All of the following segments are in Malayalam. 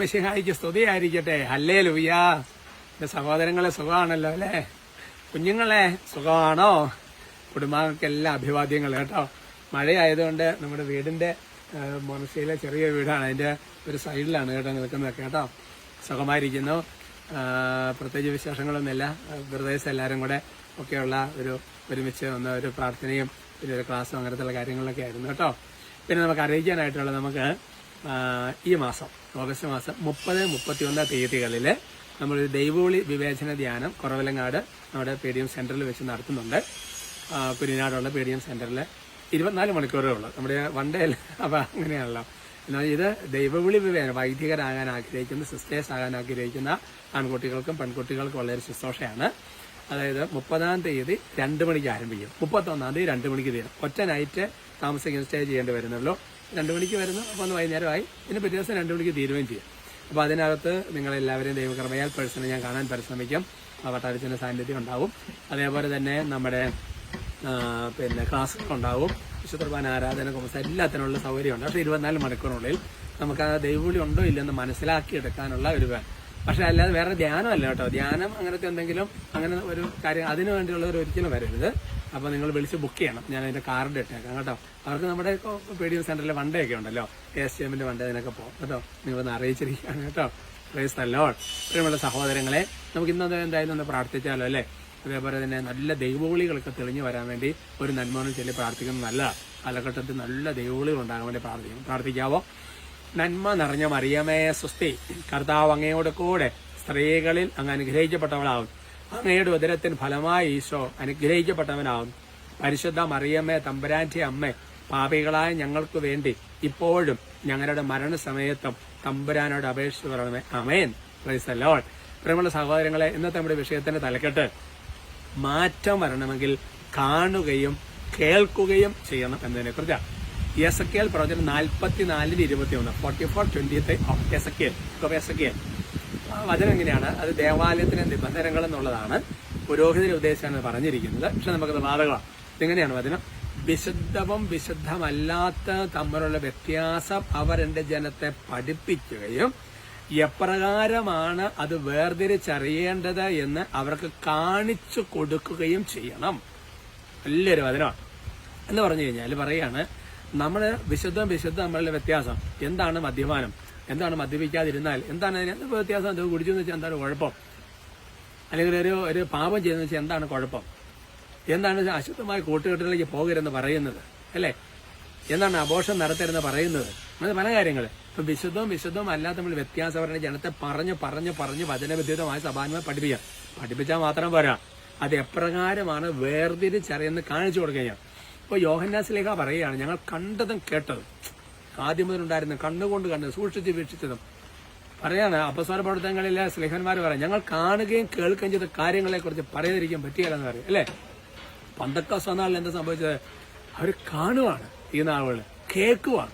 മെസ്സിഹായിക്ക് സ്തുതിയായിരിക്കട്ടെ. അല്ലേ ലുയ്യാ എന്റെ സഹോദരങ്ങളെ സുഖമാണല്ലോ അല്ലേ? കുഞ്ഞുങ്ങളെ സുഖമാണോ? കുടുംബാംഗങ്ങൾക്കെല്ലാം അഭിവാദ്യങ്ങൾ കേട്ടോ. മഴയായതുകൊണ്ട് നമ്മുടെ വീടിന്റെ മനസ്സിലെ ചെറിയ വീടാണ്. അതിന്റെ ഒരു സൈഡിലാണ് കേട്ടോ നിൽക്കുന്നത് കേട്ടോ. സുഖമായിരിക്കുന്നു. പ്രത്യേകിച്ച് വിശേഷങ്ങളൊന്നുമില്ല. ബ്രദേഴ്സ് എല്ലാവരും കൂടെ ഒക്കെയുള്ള ഒരു ഒരുമിച്ച് വന്ന ഒരു പ്രാർത്ഥനയും പിന്നെ ഒരു ക്ലാസ്സും അങ്ങനത്തെ കാര്യങ്ങളൊക്കെ ആയിരുന്നു കേട്ടോ. പിന്നെ നമുക്ക് അറിയിക്കാനായിട്ടുള്ള നമുക്ക് ഈ മാസം ഓഗസ്റ്റ് മാസം മുപ്പത് ഒന്നാം തീയതികളിൽ നമ്മളൊരു ദൈവവിളി വിവേചന ധ്യാനം കുറവലങ്ങാട് നമ്മുടെ പി ഡി എം സെന്ററിൽ വെച്ച് നടത്തുന്നുണ്ട്. കുരിനാടുള്ള പി ഡി എം സെന്ററിൽ ഇരുപത്തിനാല് മണിക്കൂറേ ഉള്ളൂ. നമ്മുടെ വൺ ഡേ അപ്പം അങ്ങനെയാണല്ലോ. എന്നാൽ ഇത് ദൈവവിളി വിവേചനം വൈദികരാകാൻ ആഗ്രഹിക്കുന്ന സിസ്റ്റേഴ്സ് ആകാൻ ആഗ്രഹിക്കുന്ന ആൺകുട്ടികൾക്കും പെൺകുട്ടികൾക്കും ഉള്ള ഒരു ശുശ്രൂഷയാണ്. അതായത് മുപ്പതാം തീയതി രണ്ട് മണിക്ക് ആരംഭിക്കും. മുപ്പത്തൊന്നാം തീയതി രണ്ട് മണിക്ക് തീരും. ഒറ്റ നൈറ്റ് താമസിക്കുന്ന സ്റ്റേ ചെയ്യേണ്ടി വരുന്നുള്ളൂ. രണ്ട് മണിക്ക് വരുന്നു. അപ്പോൾ ഒന്ന് വൈകുന്നേരമായി. പിന്നെ പിറ്റേ ദിവസം രണ്ട് മണിക്ക് തീരുമാനം ചെയ്യാം. അപ്പോൾ അതിനകത്ത് നിങ്ങളെല്ലാവരെയും ദൈവകർമ്മയാൽ പേഴ്സണൽ ഞാൻ കാണാൻ പരിശ്രമിക്കും. ആ വട്ടാരത്തിന്റെ സാന്നിധ്യം ഉണ്ടാവും. അതേപോലെ തന്നെ നമ്മുടെ പിന്നെ ക്ലാസ്സുകളുണ്ടാവും വിശുദ്ധർബാൻ ആരാധന കുമ്പസ എല്ലാത്തിനുള്ള സൗകര്യമുണ്ട്. പക്ഷേ ഇരുപത്തിനാല് മണിക്കൂറിനുള്ളിൽ നമുക്ക് ആ ദൈവവിളി ഉണ്ടോ ഇല്ലെന്ന് മനസ്സിലാക്കിയെടുക്കാനുള്ള ഒരു പക്ഷെ അല്ലാതെ വേറെ ധ്യാനമല്ല കേട്ടോ. ധ്യാനം അങ്ങനത്തെ എന്തെങ്കിലും അങ്ങനെ ഒരു കാര്യം അതിനു വേണ്ടിയുള്ളവർ ഒരിക്കലും വരരുത്. അപ്പോൾ നിങ്ങൾ വിളിച്ച് ബുക്ക് ചെയ്യണം. ഞാൻ അതിന്റെ കാർഡ് ഇട്ടേക്കാം കേട്ടോ. അവർക്ക് നമ്മുടെ പി ഡി എം സെന്ററിലെ വണ്ടേ ഒക്കെ ഉണ്ടല്ലോ എസ് ടി എമ്മിന്റെ വണ്ടേ അതിനൊക്കെ പോകും കേട്ടോ. നിങ്ങളൊന്ന് അറിയിച്ചിരിക്കുകയാണ് കേട്ടോ. പ്രൈസ് നല്ലോൺ പ്രിയമുള്ള സഹോദരങ്ങളെ നമുക്ക് ഇന്നത് എന്തായാലും ഒന്ന് പ്രാർത്ഥിച്ചാലോ അല്ലേ? അതേപോലെ തന്നെ നല്ല ദൈവവിളികളൊക്കെ തെളിഞ്ഞു വരാൻ വേണ്ടി ഒരു നന്മോണം ചൊല്ലി പ്രാർത്ഥിക്കുന്നത് നല്ല കാലഘട്ടത്തിൽ നല്ല ദൈവവിളികൾ ഉണ്ടാകാൻ വേണ്ടി പ്രാർത്ഥിക്കും. പ്രാർത്ഥിക്കാവോ? നന്മ നിറഞ്ഞ മറിയമേ സ്വസ്തി. കർത്താവ് അങ്ങയോട് കൂടെ സ്ത്രീകളിൽ അങ്ങ് അനുഗ്രഹിക്കപ്പെട്ടവളാവും അങ്ങയുടെ ഉദരത്തിന് ഫലമായി ഈശോ അനുഗ്രഹിക്കപ്പെട്ടവനാവും പരിശുദ്ധ മറിയമ്മേ തമ്പുരാന്റെ അമ്മ പാപികളായ ഞങ്ങൾക്ക് വേണ്ടി ഇപ്പോഴും ഞങ്ങളുടെ മരണസമയത്തും തമ്പുരാനോട് അപേക്ഷിച്ച് പറയണമേ. അമേൻ പ്രൈസ് ലോഡ് പ്രിയമുള്ള സഹോദരങ്ങളെ ഇന്നത്തെ നമ്മുടെ വിഷയത്തിന്റെ തലക്കെട്ട് മാറ്റം വരണമെങ്കിൽ കാണുകയും കേൾക്കുകയും ചെയ്യണം എന്നതിനെ കുറിച്ചാണ് എസക്കേൽ പ്രവചനം നാൽപ്പത്തിനാലിന് ഇരുപത്തി ഒന്ന് forty four twenty Ezekiel Ezekiel ആ വചനം എങ്ങനെയാണ്? അത് ദേവാലയത്തിന് നിബന്ധനകൾ എന്നുള്ളതാണ് പുരോഹിതനെ ഉദ്ദേശിച്ചാണ് പറഞ്ഞിരിക്കുന്നത്. പക്ഷെ നമുക്കത് ബാധകമാണ് ഇതെങ്ങനെയാണ് വചനം? വിശുദ്ധവും വിശുദ്ധമല്ലാത്ത തമ്മിലുള്ള വ്യത്യാസം അവർ എന്റെ ജനത്തെ പഠിപ്പിക്കുകയും എപ്രകാരമാണ് അത് വേർതിരിച്ചറിയേണ്ടത് എന്ന് അവർക്ക് കാണിച്ചു കൊടുക്കുകയും ചെയ്യണം. വലിയൊരു വചനമാണ്. എന്ന് പറഞ്ഞു കഴിഞ്ഞാൽ പറയാണ് നമ്മൾ വിശുദ്ധം വിശുദ്ധം നമ്മളുടെ വ്യത്യാസം. എന്താണ് മദ്യപാനം? എന്താണ് മദ്യപിക്കാതിരുന്നാൽ? എന്താണ് അതിന് വ്യത്യാസം? എന്തോ കുടിച്ചു എന്ന് വെച്ചാൽ എന്താണ് കുഴപ്പം? അല്ലെങ്കിൽ ഒരു ഒരു പാപം ചെയ്തെന്ന് വെച്ചാൽ എന്താണ് കുഴപ്പം? എന്താണ് അശുദ്ധമായ കൂട്ടുകെട്ടിലേക്ക് പോകരുതെന്ന് പറയുന്നത്? അല്ലേ? എന്താണ് അബോഷം നടത്തരുതെന്ന് പറയുന്നത്? അങ്ങനെ പല കാര്യങ്ങൾ ഇപ്പൊ വിശുദ്ധവും വിശുദ്ധവും അല്ലാത്ത നമ്മൾ വ്യത്യാസം പറഞ്ഞ ജനത്തെ പറഞ്ഞു പറഞ്ഞു പറഞ്ഞ് വചനവിദ്യുതമായ സഭാന്മ പഠിപ്പിക്കാം. പഠിപ്പിച്ചാൽ മാത്രം പോരാ. അത് എപ്രകാരമാണ് വേർതിരിച്ചറിയെന്ന് കാണിച്ചു കൊടുക്കുക ഇപ്പൊ യോഹന്യാസിലേക്ക് പറയുകയാണ് ഞങ്ങൾ കണ്ടതും കേട്ടതും. ആദ്യം മുതലുണ്ടായിരുന്ന കണ്ണുകൊണ്ട് കണ്ടത് സൂക്ഷിച്ച് വീക്ഷിച്ചതും. പറയാണ് അപസ്വര പ്രവർത്തനങ്ങളിലെ സ്ലേഹന്മാർ പറയാം ഞങ്ങൾ കാണുകയും കേൾക്കുകയും ചെയ്ത കാര്യങ്ങളെ കുറിച്ച് പറയാതിരിക്കാൻ പറ്റിയല്ലെന്ന് പറയും അല്ലേ? പണ്ടൊക്കെ സ്വനാളിൽ എന്താ സംഭവിച്ചത്? അവർ കാണുവാണ് ഈ നാളുകൾ കേൾക്കുവാണ്.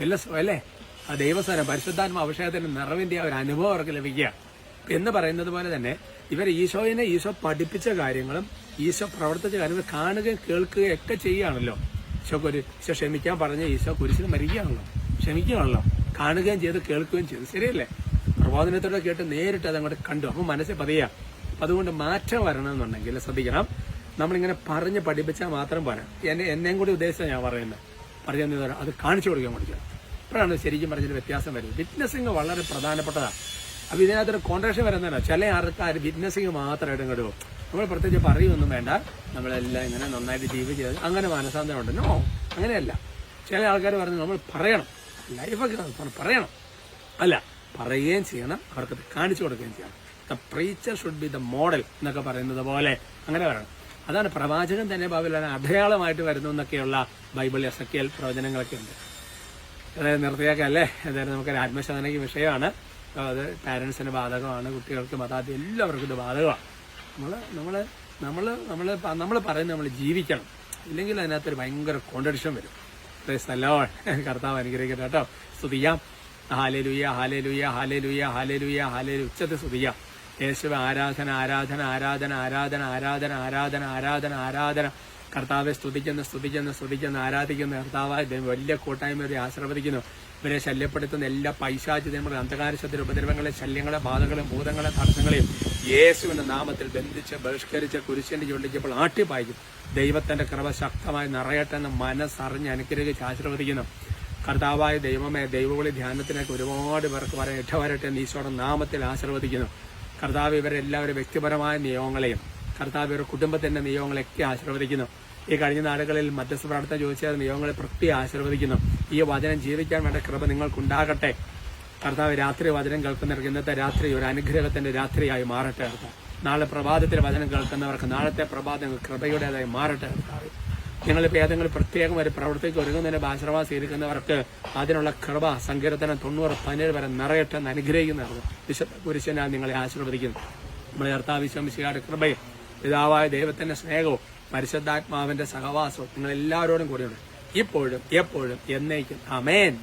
വല്ല അല്ലേ? ആ ദൈവസ്ഥാനം പരിശുദ്ധാത്മ അഭിഷേകത്തിന്റെ നിറവിന്റെ ആ ഒരു അനുഭവം അവർക്ക് ലഭിക്കുക എന്ന് പറയുന്നത് പോലെ തന്നെ ഇവർ ഈശോയിനെ ഈശോ പഠിപ്പിച്ച കാര്യങ്ങളും ഈശോ പ്രവർത്തിച്ച കാര്യങ്ങൾ കാണുകയും കേൾക്കുകയും ഒക്കെ ചെയ്യുകയാണല്ലോ. ഈശോ ഒരു ഈശോ ക്ഷമിക്കാൻ പറഞ്ഞ ഈശോ കുരിശിന് മരിക്കുകയാണല്ലോ. ക്ഷമിക്കുകയാണല്ലോ. കാണുകയും ചെയ്ത് കേൾക്കുകയും ചെയ്തു. ശരിയല്ലേ? പ്രബോധനത്തോടെ കേട്ട് നേരിട്ട് അതങ്ങോട്ട് കണ്ടു. അപ്പൊ മനസ്സിൽ പതിയാ. അപ്പൊ അതുകൊണ്ട് മാറ്റം വരണമെന്നുണ്ടെങ്കിൽ ശ്രദ്ധിക്കണം. നമ്മളിങ്ങനെ പറഞ്ഞ് പഠിപ്പിച്ചാൽ മാത്രം പോരാ. എന്നെ എന്നെയും കൂടി ഉദ്ദേശിച്ചാണ് ഞാൻ പറയുന്നത് പറഞ്ഞു അത് കാണിച്ചു കൊടുക്കാൻ പഠിക്കണം അപ്പോഴാണ് ശരിക്കും പറഞ്ഞൊരു വ്യത്യാസം വരുന്നത്. വിറ്റ്നസിങ് വളരെ പ്രധാനപ്പെട്ടതാണ്. അപ്പൊ ഇതിനകത്തൊരു കോൺട്രാക്ഷൻ വരുന്നതല്ല. ചില ആൾക്കാർ ബിസിനസ്സിങ് മാത്രമായിട്ട് പോകും. നമ്മൾ പ്രത്യേകിച്ച് പറയുമൊന്നും വേണ്ട. നമ്മളെല്ലാം ഇങ്ങനെ നന്നായിട്ട് ജീവിച്ച് അങ്ങനെ മാനസാന്തരം ഉണ്ട് നോ അങ്ങനെയല്ല. ചില ആൾക്കാർ പറഞ്ഞു നമ്മൾ പറയണം. ലൈഫൊക്കെ പറ- പറയണം. അല്ല പറയുകയും ചെയ്യണം. അവർക്ക് കാണിച്ചു കൊടുക്കുകയും ചെയ്യണം. The preacher should be the model എന്നൊക്കെ പറയുന്നത് പോലെ അങ്ങനെ പറയണം. അതാണ് പ്രവാചകൻ തന്നെ ബാബിൽ അടയാളമായിട്ട് വരുന്നു എന്നൊക്കെയുള്ള ബൈബിൾ എസക്കിയൽ പ്രവചനങ്ങളൊക്കെ ഉണ്ട്. അതായത് നിർത്തിയാക്കല്ലേ അതായത് നമുക്കൊരു ആത്മശോധനയ്ക്ക് വിഷയമാണ്. അത് പാരൻസിന് ബാധകമാണ് കുട്ടികൾക്ക് മതാതി എല്ലാവർക്കും ഇത് ബാധകമാണ്. നമ്മൾ നമ്മൾ നമ്മൾ നമ്മൾ നമ്മൾ പറയുന്നത് നമ്മൾ ജീവിക്കണം. ഇല്ലെങ്കിൽ അതിനകത്തൊരു ഭയങ്കര കോൺട്രഡിക്ഷൻ വരും. Lord. കർത്താവ് അനുഗ്രഹിക്കട്ടെ കേട്ടോ. സ്തുതിയാം. ഹാലേലുയ്യ ഹാലേലുയ്യ ഹാലേലുയ്യ ഹാലേലുയ്യ ഹാലേലു ഉച്ചത്തെ സ്തുതിയാം. യേശുവ ആരാധന ആരാധന ആരാധന ആരാധന ആരാധന ആരാധന ആരാധന ആരാധന. കർത്താവെ സ്തുതിക്കുന്ന സ്തുതിക്കുന്ന സ്തുതിക്കുന്ന ആരാധിക്കുന്ന കർത്താവായ ദൈവം വലിയ കൂട്ടായ്മ ആശ്രവദിക്കുന്നു ഇവരെ ശല്യപ്പെടുത്തുന്ന എല്ലാ പൈശാചിതങ്ങളും അന്ധകാരശത്തിന്റെ ഉപദ്രവങ്ങളെ ശല്യങ്ങളെ ബാധകളെ ഭൂതങ്ങളെ തടസ്സങ്ങളെയും യേശുവിന്റെ നാമത്തിൽ ബന്ധിച്ച് ബഹിഷ്കരിച്ച് കുരിശിന്റെ ചുണ്ടിച്ചപ്പോൾ ആട്ടിപ്പായിക്കും. ദൈവത്തിന്റെ കൃപ ശക്തമായി നിറയട്ടെ എന്ന് മനസ്സറിഞ്ഞ് അനുഗ്രഹിച്ച് ആശീർവദിക്കുന്നു. കർത്താവായ ദൈവമേ ദൈവവിളി ധ്യാനത്തിനൊക്കെ ഒരുപാട് പേർക്ക് പറയാൻ ഇട്ടവരട്ടെ എന്ന് ഈശോയുടെ നാമത്തിൽ ആശ്രവദിക്കുന്നു കർത്താവ് ഇവരെല്ലാവരും വ്യക്തിപരമായ നിയമങ്ങളെയും കർത്താവ് ഒരു കുടുംബത്തിന്റെ നിയമങ്ങളെയൊക്കെ ആശീർവദിക്കുന്നു. ഈ കഴിഞ്ഞ നാടുകളിൽ മധ്യസ്ഥ പ്രാർത്ഥന ചോദിച്ച നിയമങ്ങളെ പ്രത്യേകം ആശീർവദിക്കുന്നു. ഈ വചനം ജീവിക്കാൻ വേണ്ട കൃപ നിങ്ങൾക്കുണ്ടാകട്ടെ. കർത്താവ് രാത്രി വചനം കേൾക്കുന്നവർക്ക് ഇന്നത്തെ രാത്രി ഒരു അനുഗ്രഹത്തിന്റെ രാത്രിയായി മാറട്ടെ കർത്താവ്. നാളെ പ്രഭാതത്തിൽ വചനം കേൾക്കുന്നവർക്ക് നാളത്തെ പ്രഭാതം കൃപയുടേതായി മാറട്ടെ കർത്താവ്. നിങ്ങളിപ്പോൾ ഏതെങ്കിലും പ്രത്യേകം ഒരു പ്രവൃത്തിക്ക് ഒരുങ്ങുന്നതിന് ഭാഷണവാ സ്വീകരിക്കുന്നവർക്ക് അതിനുള്ള കൃപ സങ്കീർത്തനം തൊണ്ണൂറ് പതിനേഴ് വരെ നിറയട്ടെ എന്ന് അനുഗ്രഹിക്കുന്നവർ വിശുദ്ധ പുരുഷനാണ് നിങ്ങളെ ആശീർവദിക്കുന്നു. നമ്മുടെ കർത്താവിശ്വമിശിയുടെ കൃപയും പിതാവായ ദൈവത്തിന്റെ സ്നേഹവും പരിശുദ്ധാത്മാവിന്റെ സഹവാസവും നിങ്ങൾ എല്ലാവരോടും കൂടെയുണ്ട്. ഇപ്പോഴും എപ്പോഴും എന്നേക്കും. അമേൻ